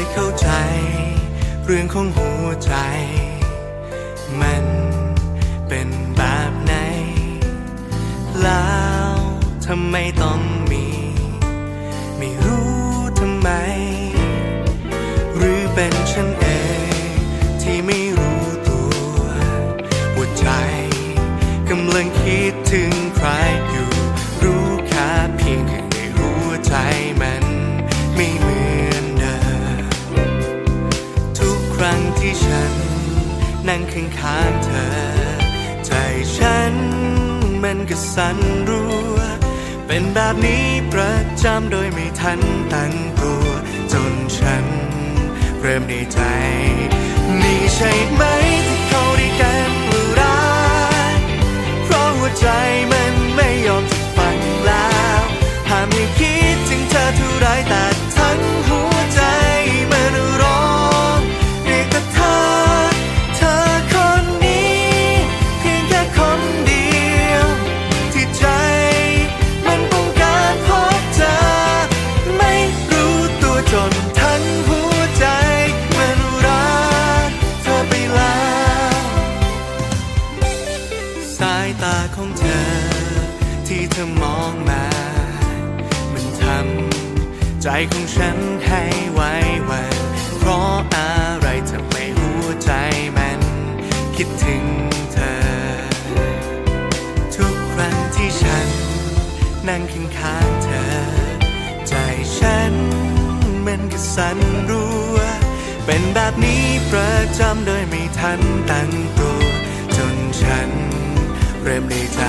ยเข้าใจ เรื่องของหัวใจ มันเป็นแบบไหน แล้วทำไมต้องมี ไม่รู้ทำไม หรือเป็นฉันเองที่ไม่รู้ตัวว่าใจกำลังคิดถึงใครอยู่ รู้แค่เพียงแค่ในหัวใจมัน นั่งข้างๆเธอ ใจฉันมันก็สั่นรัว เป็นแบบนี้ประจำโดยไม่ทันตั้งตัว จนฉัน เริ่มในใจ นี่ใช่ไหม ธอมองมา มันทำใจของฉันให้ไว้วัน เพราะอะไรทำไมหัวใจมัน คิดถึงเธอ ทุกครั้งที่ฉัน นั่งข้างๆเธอ ใจฉันมันก็สั่นรัว เป็นแบบนี้ประจำโดยไม่ทันตั้งตัว จนฉันเริ่มในใจ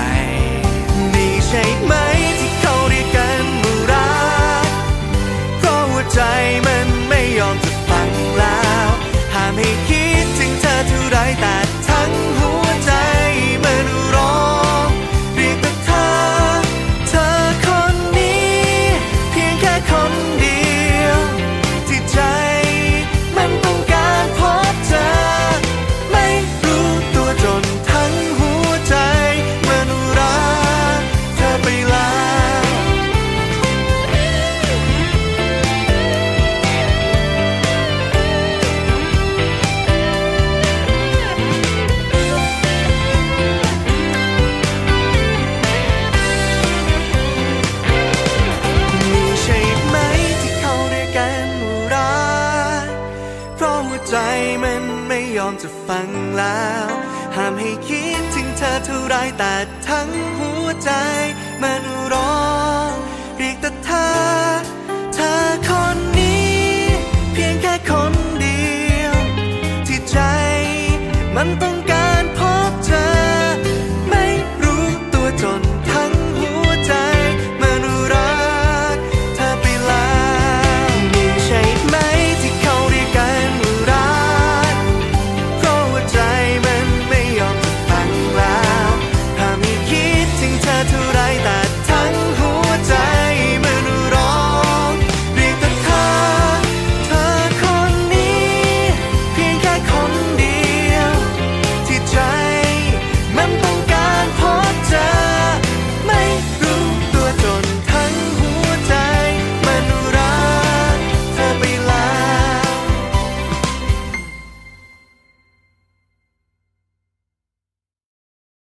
จะฟังแล้ว ห้ามให้คิดถึงเธอเท่าไรแต่ทั้งหัวใจ มันร้องเรียกแต่เธอ